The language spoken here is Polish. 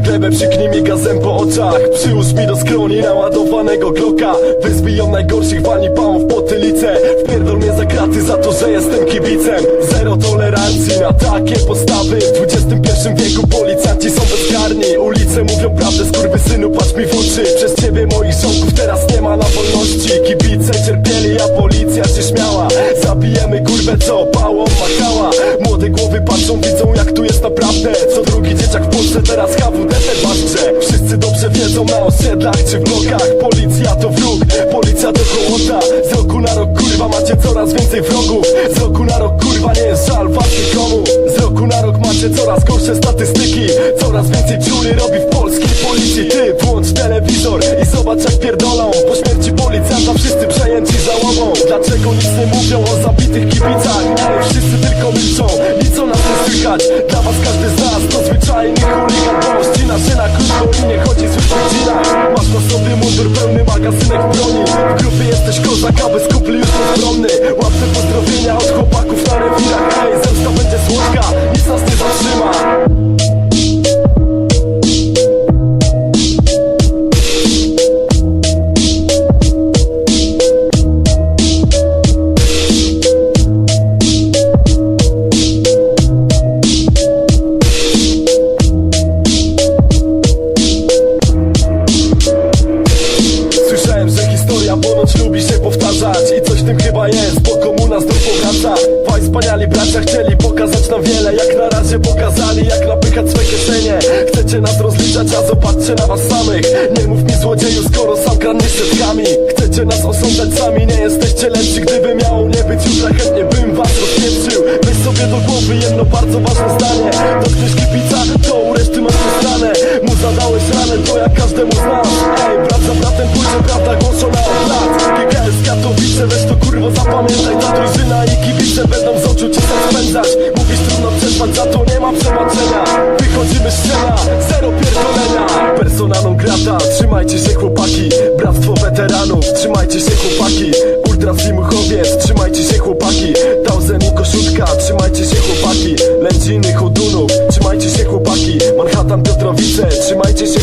glebę, przyknij mi gazem po oczach. Przyłóż mi do skroni naładowanego gloka. Wyzbiją najgorszych wani pałów po tylicę Wpierdol mnie za kraty za to, że jestem kibicem. Zero tolerancji na takie postawy. W XXI wieku policjanci są bezkarni. Ulice mówią prawdę, skurwy synu patrz mi w oczy. Przez ciebie moich żołków teraz nie ma na wolności. Kibice cierpieli, a policja się śmiała. Zabijemy kurwę, co pałą machała. Młode głowy patrzą, widzą jak tu jest naprawdę. Co drugi dzieciak Polsce teraz HWD te baszcze Wszyscy dobrze wiedzą na osiedlach czy w blokach. Policja to wróg, policja to hołota Z roku na rok kurwa macie coraz więcej wrogów. Z roku na rok kurwa nie jest żal was nikomu Z roku na rok macie coraz gorsze statystyki. Coraz więcej dziury robi w polskiej policji. Ty włącz telewizor i zobacz jak pierdolą. Po śmierci policjanta wszyscy przejęci żałobą. Dlaczego nic nie mówią o zabitych kibicach? Ej, wszyscy tylko milczą, nic o nas nie słychać. Dla was każdy z nas to zwyczajny chuligan Bo ścina się na krótko i nie chodzi w zwykłych dżinach Masz na sobie mundur pełny magazynek broni. W grupie jesteś kozak, a bez kupli już bezbronny Łapce pozdrowienia od lubi się powtarzać I coś w tym chyba jest, bo komuna znów powraca. Waj wspaniali bracia chcieli pokazać nam wiele Jak na razie pokazali, jak napychać swe kieszenie. Chcecie nas rozliczać, a zobaczcie na was samych. Nie mów mi złodzieju, skoro sam kradniesz setkami Chcecie nas osądzać sami, nie jesteście lepsi. Gdyby miało nie być jutra, chętnie bym was rozpieprzył. Weź sobie do głowy jedno bardzo ważne zdanie. Dotkniesz kipica, to u reszty masz postranę Mu zadałeś ranę, to jak każdemu z Ej, Dzisiaj ta drużyna i kibice będą z oczu cię spędzać Mówisz trudno przetrwać, za to nie ma przebaczenia. Wychodzimy z cena, zero pierdolenia. Personalną grata, trzymajcie się chłopaki. Bractwo weteranów, trzymajcie się chłopaki. Ultra Slimuchowiec, trzymajcie się chłopaki. Tauzen i Koszutka, trzymajcie się chłopaki. Lędziny, Chudunów, trzymajcie się chłopaki. Manhattan, Piotrowice, trzymajcie się